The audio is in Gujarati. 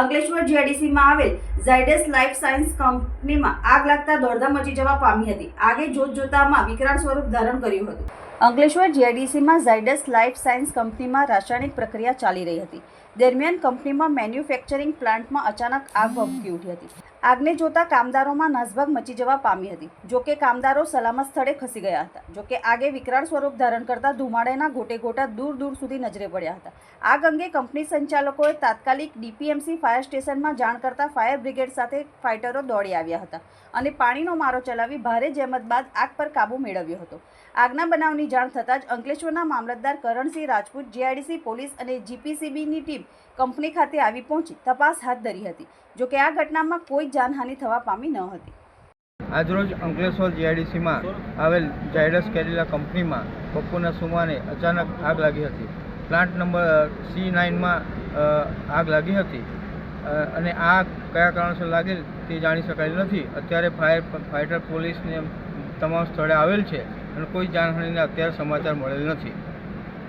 અંકલેશ્વર જીઆઈડીસીમાં આવેલ ઝાયડસ લાઈફ સાયન્સ કંપનીમાં આગ લાગતા દોડધામ મચી જવા પામી હતી. આગે જોત જોતામાં વિકરાળ સ્વરૂપ ધારણ કર્યું હતું. અંકલેશ્વર જીઆઈડીસીમાં ઝાયડસ લાઈફ સાયન્સ કંપનીમાં રાસાયણિક પ્રક્રિયા ચાલી રહી હતી. દરમિયાન કંપનીમાં મેન્યુફેક્ચરિંગ પ્લાન્ટમાં અચાનક આગ ભભકી ઉઠી હતી. આગને જોતા કામદારોમાં નાસભાગ મચી જવા પામી હતી. જોકે કામદારો સલામત સ્થળે ખસી ગયા હતા. જોકે આગે વિકરાળ સ્વરૂપ ધારણ કરતા ધુમાડાના ગોટે ગોટા દૂર દૂર સુધી નજરે પડ્યા હતા. આગ અંગે કંપની સંચાલકોએ તાત્કાલિક ડીપીએમસી ફાયર સ્ટેશનમાં જાણ કરતા ફાયર બ્રિગેડ સાથે ફાઇટરો દોડી આવ્યા હતા અને પાણીનો મારો ચલાવી ભારે જહેમત બાદ આગ પર કાબૂ મેળવ્યો હતો. આગના બનાવની જાણ થતાં જ અંકલેશ્વરના મામલતદાર કરણસિંહ રાજપૂત, જીઆઈડીસી પોલીસ અને જીપીસીબીની ટીમ કંપની ખાતે આવી પહોંચી તપાસ હાથ ધરી હતી. જોકે આ ઘટનામાં કોઈ જાનહાનિ થવા પામી ન હતી. આજરોજ અંકલેશ્વર જીઆઈડીસીમાં આવેલ ઝાયડસ કેરીલા કંપનીમાં બપોરના સુમાને અચાનક આગ લાગી હતી. પ્લાન્ટ નંબર સી નાઇનમાં આગ લાગી હતી. અને આગ કયા કારણસર લાગેલ તે જાણી શકાયેલ નથી. અત્યારે ફાયર ફાઇટર પોલીસને તમામ સ્થળે આવેલ છે અને કોઈ જાનહાનિના અત્યારે સમાચાર મળેલ નથી.